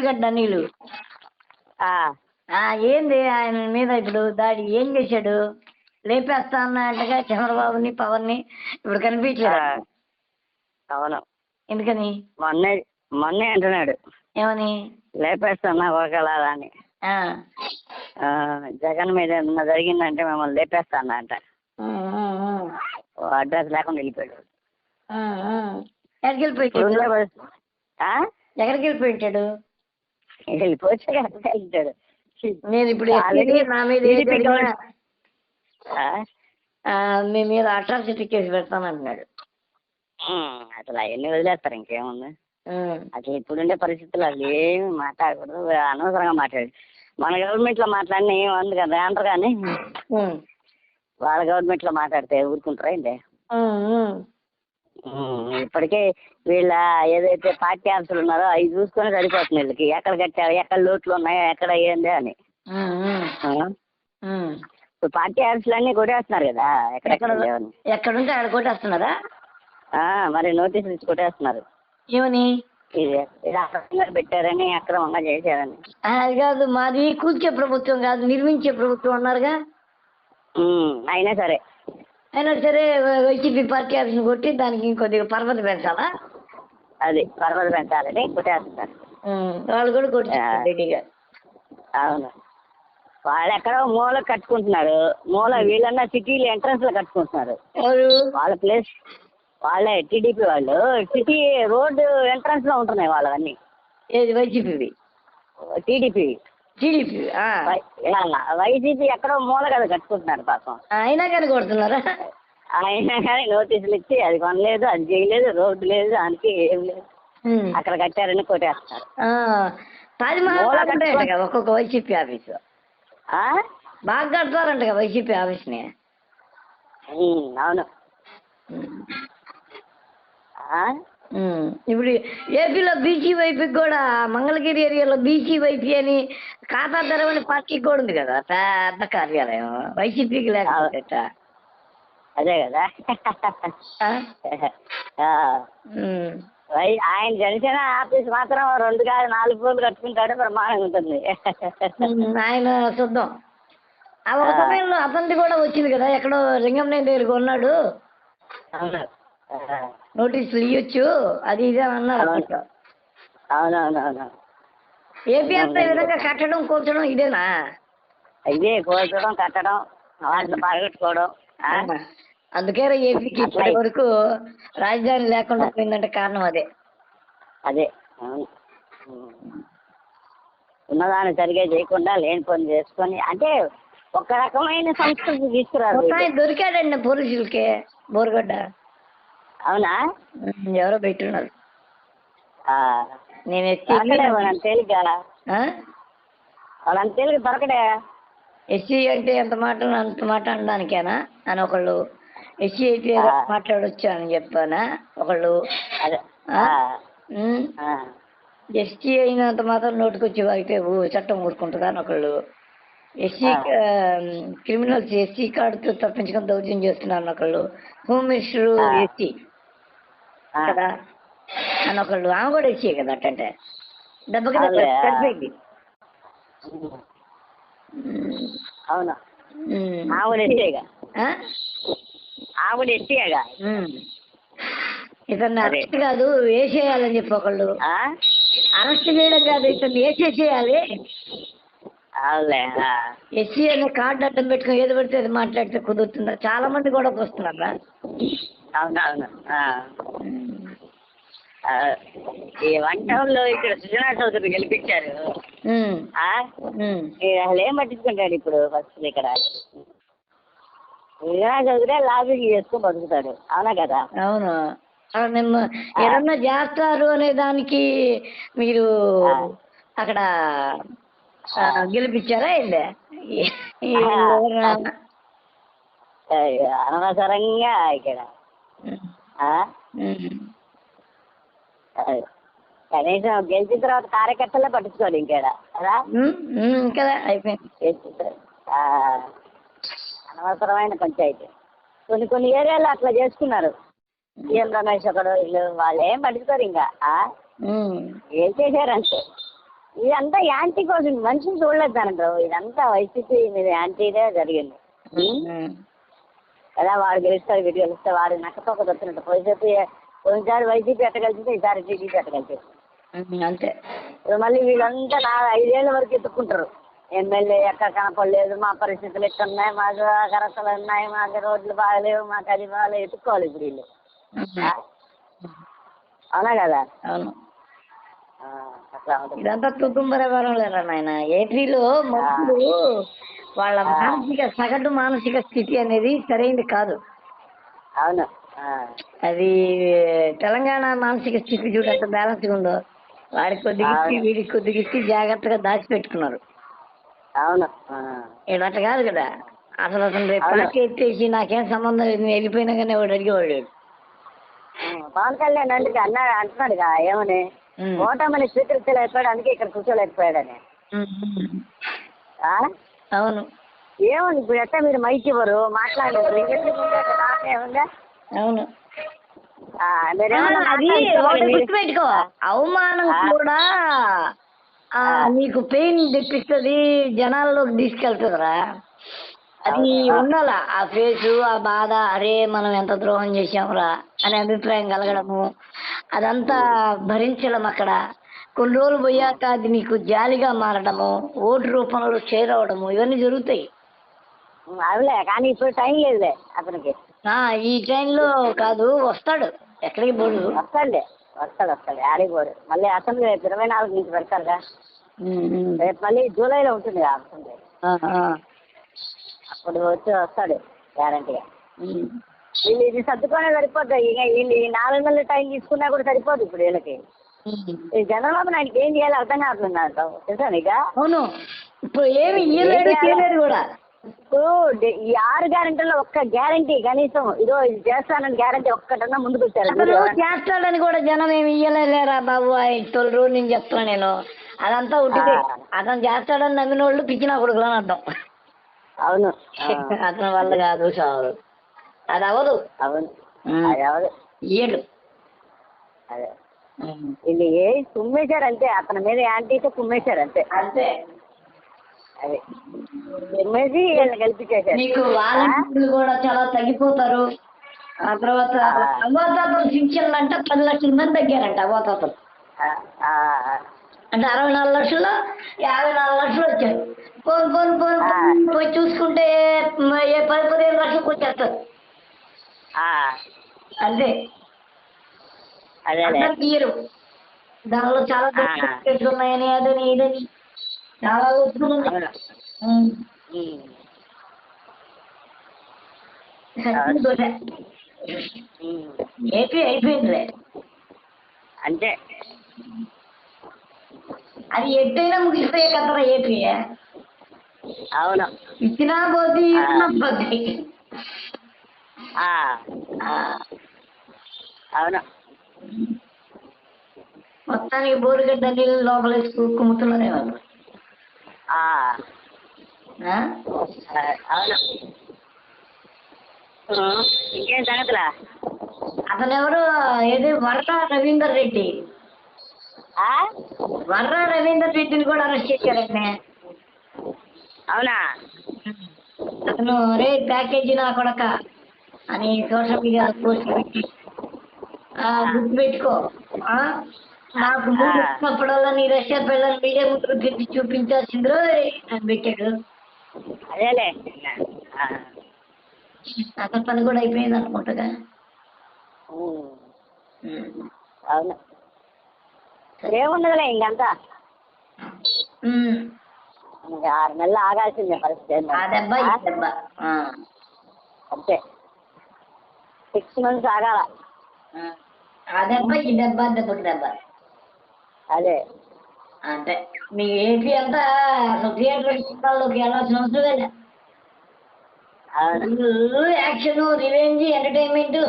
మేడిగడ్డ నీళ్ళు. ఏంది ఆయన మీద ఇప్పుడు దాడి? ఏం చేశాడు? లేపేస్తా అన్నట్టుగా చంద్రబాబుని పవన్ని ఇప్పుడు ఆ, కనిపించలేదు అవును. ఎందుకని? మొన్నే మొన్నే అంటున్నాడు. ఏమని? లేపేస్తున్నా ఒకలా అని. జగన్ మీద ఏమన్నా జరిగిందంటే మిమ్మల్ని లేపేస్తాను అంట. అడ్రస్ లేకుండా వెళ్ళిపోయాడు. ఎక్కడికి వెళ్ళిపోయాడు? ఎక్కడికి వెళ్ళిపోయింటాడు వెళ్ళిపోవచ్చు కదా వెళ్తాడు నేను ఇప్పుడు నా మీద మీ మీద అట్రాసిటీ కేసు పెడతానంటున్నాడు అసలు అవన్నీ వదిలేస్తారు ఇంకేముంది? అసలు ఇప్పుడుండే పరిస్థితులు అసలు ఏమి మాట్లాడకూడదు అనవసరంగా మాట్లాడు. మన గవర్నమెంట్లో మాట్లాడిన ఏం ఉంది కదా అంటారు కానీ వాళ్ళ గవర్నమెంట్లో మాట్లాడితే ఊరుకుంటారా ఏంటి? ఇప్పటికే వీళ్ళ ఏదైతే పార్టీ ఆఫీసులు ఉన్నారో అవి చూసుకొని సరిపోతుంది వీళ్ళకి. ఎక్కడ కట్టారు ఎక్కడ లోట్లు ఉన్నాయో ఎక్కడ ఏంది అని. ఇప్పుడు పార్టీ ఆఫీసులు అన్నీ కొట్టేస్తున్నారు కదా ఎక్కడ ఎక్కడ లేవని. ఎక్కడుంటే ఆడ కొట్టేస్తున్నారా? మరి నోటీసులు ఇచ్చి కొట్టేస్తున్నారు. ఏమని? పెట్టారని అక్రమంగా చేశారని. అది కాదు మాది కూల్చే ప్రభుత్వం కాదు నిర్మించే ప్రభుత్వం అన్నారుగా. అయినా సరే. అయినా సరే వైసీపీ పార్టీ ఆఫీస్ని కొట్టి దానికి ఇంకొద్దిగా పర్వత పెంచాలా? అది పర్వత పెంచాలని కొట్టేస్తున్నారు. వాళ్ళు కూడా. రెడీగా అవును. వాళ్ళు ఎక్కడో మూల కట్టుకుంటున్నారు. మూల వీళ్ళన్నా సిటీలు ఎంట్రన్స్లో కట్టుకుంటున్నారు. వాళ్ళ ప్లేస్ వాళ్ళే టీడీపీ వాళ్ళు. సిటీ రోడ్డు ఎంట్రన్స్లో ఉంటున్నాయి వాళ్ళవన్నీ. ఏది వైసీపీవి? టీడీపీ. టీడీపీ వైసీపీ ఎక్కడో మూల కదా కట్టుకుంటున్నారు పాపం. అయినా కానీ కొడుతున్నారా? అయినా కానీ నోటీసులు ఇచ్చి అది కొనలేదు అది చేయలేదు రోడ్డు లేదు దానికి ఏం లేదు. అక్కడ కట్టారని కదా ఒక్కొక్క వైసీపీ ఆఫీసు? బాగా కడతారంట వైసీపీ ఆఫీస్ని. అవును. ఇప్పుడు ఏపీలో బీసీ వైపీకి కూడా మంగళగిరి ఏరియాలో బీసీ వైపీ అని ఖాతా తెరవని పార్టీకి కూడా ఉంది కదా పెద్ద కార్యాలయం. వైసీపీకి లేకపోతే? అదే కదా. ఆయన జనసేన ఆఫీస్ మాత్రం రెండు కాదు నాలుగు ఫ్లోర్లు కట్టుకుంటాడు బ్రహ్మాండంగా ఉంటుంది. ఆయన చూద్దాం ఆ ఒక. సమయంలో అతనిది కూడా వచ్చింది కదా ఎక్కడో లింగంనేని దగ్గర ఉన్నాడు అవును. ఆ. నోటీసులు ఇవ్వచ్చు అది ఇది అని అన్నారు. అవునవునవును విధంగా కట్టడం కూర్చడం ఇదేనా ఇదే కోల్చడం కట్టడం ఆ? అందుకే ఏపీకి ఇప్పటి వరకు రాజధాని లేకుండా పోయిందంటే కారణం అదే అదే. ఉన్నదాన్ని సరిగా చేయకుండా లేని పని చేసుకొని అంటే ఒక రకమైన సంస్కృతి తీసుకురారు వీళ్ళు. ఆయన దొరికాడండి పోలీసులకి బోరుగడ్డ అవునా? ఎవరో పెట్టున్నారు ఆ. నేను ఎస్సీ వాళ్ళని తేలిక దొరకడే? ఎస్సీ అంటే ఎంత మాట అంత మాట అనడానికేనా? అని ఒకళ్ళు ఎస్సీ అయితే. మాట్లాడొచ్చు అని చెప్పానా? ఒకళ్ళు. ఎస్టీ అయినంత మాత్రం నోటుకొచ్చి వాగితే చట్టం ఊరుకుంటుందా అని ఒకళ్ళు. ఎస్సీ. క్రిమినల్స్ ఎస్సీ కార్డుతో తప్పించుకొని దౌర్జన్యం చేస్తున్నారు ఒకళ్ళు. Home minister. ఎస్సీ. కదా అని ఒకళ్ళు ఆమె కూడా ఎస్సీ కదా అట్టంటే ఉమ్. ఉమ్, అవును ఉమ్. ఆవిడ ఎస్టీగా ఆ? ఆవిడ ఎస్టీగా ఉమ్. ఇతన్ని. అరెస్ట్ కాదు వేసేయాలని చెప్పి ఒకళ్ళు ఆ? అరెస్ట్ చేయడం కాదు ఇతన్ని వేసేసేయాలి. ఎస్సీ అనే కార్డు అడ్డం పెట్టుకుని ఏది పడితే అది మాట్లాడితే కుదురుతుందా చాలా మంది కూడా వస్తున్నారా అవునవును. ఈ లో ఇక్కడ సుజనా చౌదరి గెలిపించారు. అసలు ఏం పట్టించుకుంటాడు ఇప్పుడు ఫస్ట్ ఇక్కడ? సుజనా చౌదరి లాబింగ్ చేసుకుని బతుకుతాడు. అవునా కదా? అవును? నిన్న ఏదన్నా చేస్తారు అనే దానికి మీరు. అక్కడ గెలిపించారా. ఎవరన్నా? అయ్యో, అనవసరంగా ఇక్కడ. కనీసం గెలిచిన తర్వాత కార్యకర్తలే పట్టించుకోరు ఇంకేడ కదా? కదా అయిపోయింది. అనవసరమైన పంచాయతీ. కొన్ని కొన్ని ఏరియాలో అట్లా చేసుకున్నారు. సీఎం రమేష్ ఒకడు వీళ్ళు వాళ్ళు ఏం పట్టించుకోరు ఇంకా ఏం చేశారు అంతే. ఇదంతా యాంటీ కోసం మనిషిని చూడలేదు దాంట్లో ఇదంతా వైసీపీ మీద యాంటీనే జరిగింది. కదా వాడు గెలుస్తాడు వీడు గెలుస్తాడు వాడు నక్కతోక దొచ్చినట్టు పోయిసేపు పోయినసారి వైసీపీ ఎట్ట కలిసింది ఈసారి టీడీపీ ఎట్ట కలిసింది ఉమ్, అంతే. మళ్ళీ వీళ్ళంతా నా ఐదేళ్ళ వరకు ఎత్తుక్కుంటారు. ఎమ్మెల్యే ఎక్కడ కనపడలేదు మా పరిస్థితులు ఎక్కడ ఉన్నాయి మాకు కరసలు ఉన్నాయి మాకు రోడ్లు బాగలేవు మాకు అది బాగలేవు ఎత్తుక్కోవాలి ఇప్పుడు వీళ్ళు? అవునా కదా? అవును. ఇదంతా వరం లేరా నాయన? ఏపీలో మనుషులు వాళ్ళ మానసిక సగటు మానసిక స్థితి అనేది సరైనది కాదు. అవును. ఆ, అది తెలంగాణ మానసిక స్థితి చూడు ఎంత బ్యాలెన్స్ ఉందో. వాడికి కొద్దిగా ఇచ్చి వీడికి కొద్దిగా ఇచ్చి జాగ్రత్తగా దాచిపెట్టుకున్నారు. అవును. ఈడు అట్లా కాదు కదా. అసలు అతను రేపు. పార్టీ ఎత్తేసి నాకేం సంబంధం లేదు నేను వెళ్ళిపోయినా కానీ వాడు అడిగేవాడు పవన్ కళ్యాణ్ అంటే అన్నాడు అంటున్నాడుగా ఏమని. ఓటమిని స్వీకరించలేకపోయాడు అందుకే ఇక్కడ కూర్చోలేకపోయాడని? అవును. ఏముంది ఇప్పుడు ఎట్లా మీరు మైక్ ఇవ్వరు మాట్లాడరు. అవును. అది ఒకటి గుర్తుపెట్టుకో. అవమానం కూడా నీకు పెయిన్ తెప్పిస్తుంది జనాల్లోకి తీసుకెళ్తుందిరా. అది ఉండాల ఆ ఫేసు ఆ బాధ అరే మనం ఎంత ద్రోహం చేశాంరా అనే అభిప్రాయం కలగడము. అదంతా భరించడం అక్కడ. కొన్ని రోజులు పోయాక అది నీకు జాలిగా మారడము ఓటు రూపంలో చేరవడము ఇవన్నీ జరుగుతాయి అవులే కానీ ఇప్పుడు టైం లేదులే అతనికి ఈ టైంలో కాదు వస్తాడు ఎక్కడికి పోడు వస్తాడులే వస్తాడు వస్తాడు ఆడికి పోడు మళ్ళీ అసెంబ్లీ రేపు ఇరవై నాలుగు నుంచి పెడతారుగా ఉమ్. రేపు మళ్ళీ జూలైలో ఉంటుంది అసెంబ్లీ. అప్పుడు వచ్చి వస్తాడు గ్యారంటీగా. వీళ్ళు ఇది సర్దుకోనే సరిపోద్ది ఇక వీళ్ళు ఈ నాలుగు నెలలు టైం తీసుకున్నా కూడా సరిపోదు ఇప్పుడు వీళ్ళకి. ఈ చంద్రబాబు నాయుడుకి ఏం చేయాలో అర్థం కావట్లేదు తెలుసా నీకు? అవును. ఇప్పుడు ఏమి ఇయ్యలేడు చేయలేడు కూడా. ఇప్పుడు ఈ ఆరు గ్యారెంటీలో ఒక్క గ్యారంటీ కనీసం ఇదో ఇది చేస్తానని గ్యారంటీ ఒక్కటన్నా ముందుకు వచ్చారు. అసలు చేస్తాడని కూడా జనం ఏమి ఇయ్యలేరా బాబు? ఆయన తొలి రోజు నేను చెప్తున్నా నేను. అదంతా ఉట్టిదే. ఆ. అతను చేస్తాడని నమ్మిన వాళ్ళు పిచ్చిన కొడుకులు అని అర్థం. అవును. ఆ, అతని వల్ల కాదు సావదు అది అవ్వదు. అవును. ఉమ్. అది ఎవరు ఇయ్యడు. అదే. వీళ్ళు ఏ కుమ్మేశారు అంతే అతని మీద యాంటీతో కుమ్మేశారు అంతే అంతే. అదే. కుమ్మేసి వీళ్ళని నీకు వాలంటీర్లు కూడా చాలా తగ్గిపోతారు. ఆ తర్వాత. అవాతాతలు పింఛన్లు అంటే పది లక్షల మంది తగ్గారంట అవాతాతలు. అంటే అరవై నాలుగు లక్షలు యాభై నాలుగు లక్షలు వచ్చారు పోను పోను పోను. పోయి చూసుకుంటే పది పదిహేను లక్షలకు వచ్చేస్తారు. అంతే. అందరికి ఇయ్యరు దానిలో చాలా. దోషాలు ఉన్నాయని అదని ఇదని. చాలా. ఉమ్. ఏపీ అయిపోయిందిలే. అంతే. అది ఎట్టయినా ముగిసిపోయే కదరా ఏపీ. అవును. ఇచ్చినా పోతే అవును. మొత్తానికి బోరుగడ్డ నీళ్ళు లోపల కుమ్ముతున్నారే వాళ్ళు అవును. ఇంకేం సంగతులా? అతను ఎవరు ఏది వర్రా రవీందర్ రెడ్డి. ఆ? వర్రా రవీందర్ రెడ్డిని కూడా అరెస్ట్ చేశారండి అవునా? అతను రే ప్యాకేజీ నా కొడక అని సోషల్ మీడియా పోస్ట్ పెట్టి ఆ, గుర్తు పెట్టుకో ఆ? ఆ. వచ్చినప్పుడల్లా నీ రష్యా పిల్లలు మీడియా ముందు పెట్టి చూపించాల్సిందో అని పెట్టాడు. అదేలే. అతని పని కూడా అయిపోయింది అనుకుంటగా. అవును. ఏముండదులే ఇంకంతా. ఆరు నెలలు ఆగాల్సిందే పరిస్థితి. అంతే. సిక్స్ మంత్స్ ఆగాల. ఆ. దెబ్బ ఈ దెబ్బ దెబ్బకి దెబ్బ అదే. అంటే మీ ఏపీ అంతా అసలు థియేటర్ చిత్రాల్లోకి వెళ్ళాల్సిన అవసరం లేదు? Action revenge entertainment.